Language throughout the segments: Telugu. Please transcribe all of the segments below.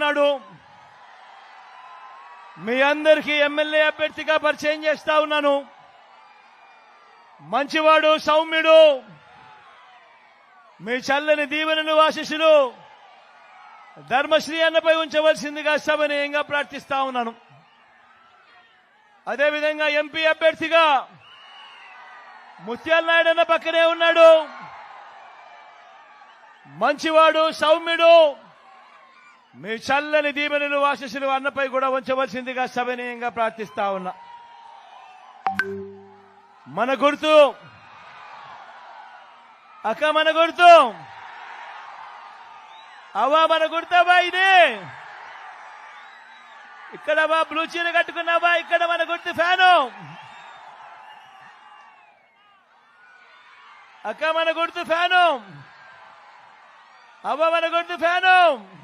ఉన్నాడు. మీ అందరికీ ఎమ్మెల్యే అభ్యర్థిగా పరిచయం చేస్తా ఉన్నాను. మంచివాడు సౌమ్యుడు. మీ చల్లని దీవెనను ఆశీస్సులు ధర్మశ్రీ అన్నపై ఉంచవలసిందిగా సభనీయంగా ప్రార్థిస్తా ఉన్నాను. అదేవిధంగా ఎంపీ అభ్యర్థిగా ముత్యాల నాయుడు అన్న పక్కనే ఉన్నాడు. మంచివాడు సౌమ్యుడు. మీ చల్లని దీవెనలు ఆశీస్సులు అన్నపై కూడా ఉంచవలసిందిగా సభనీయంగా ప్రార్థిస్తా ఉన్నా. మన గుర్తు. అక్క మన గుర్తు. అవా మన గుర్తవా ఇది. ఇక్కడ బా బ్లూ చీర కట్టుకున్నావా ఇక్కడ మన గుర్తు ఫ్యాను. అక్క మన గుర్తు ఫ్యాను. అవ్వ మన గుర్తు ఫ్యాను.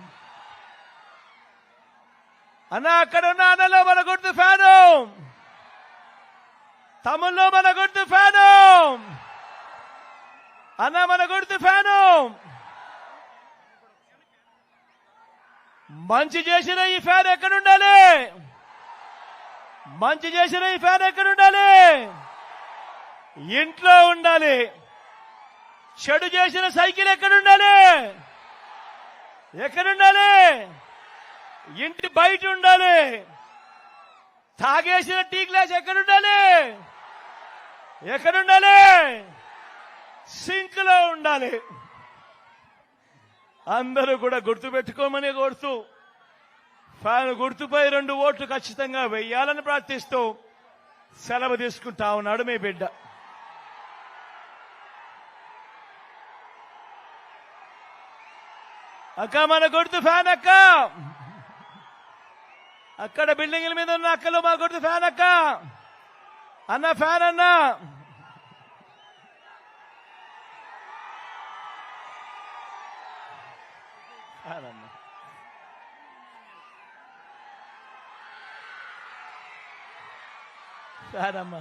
అన్న అక్కడ ఉన్న అన్నలో మన గుర్తు ఫ్యాను. తమ్ముల్లో మన గుర్తు ఫ్యాను. అన్న మన గుర్తు ఫ్యాను. మంచి చేసిన ఈ ఫ్యాన్ ఎక్కడుండాలి? మంచి చేసిన ఈ ఫ్యాన్ ఎక్కడుండాలి? ఇంట్లో ఉండాలి. చెడు చేసిన సైకిల్ ఎక్కడుండాలి? ఎక్కడుండాలి? ఇంటి బయట ఉండాలి. తాగేసిన టీ గ్లాస్ ఎక్కడుండాలి ఎక్కడుండాలి సింక్లో ఉండాలి. అందరూ కూడా గుర్తు పెట్టుకోమని కోరుతూ ఫ్యాన్ గుర్తుపై రెండు ఓట్లు ఖచ్చితంగా వెయ్యాలని ప్రార్థిస్తూ సెలవు తీసుకుంటా ఉన్నాడు మీ బిడ్డ. అక్క మన గుర్తు ఫ్యాన్ అక్క. అక్కడ బిల్డింగ్ల మీద ఉన్న అక్కలు మా కొడుకు ఫ్యాన్ అక్క. అన్న ఫ్యాన్ అన్న. ఫ్యాన్ అన్న. ఫ్యాన్ అమ్మ.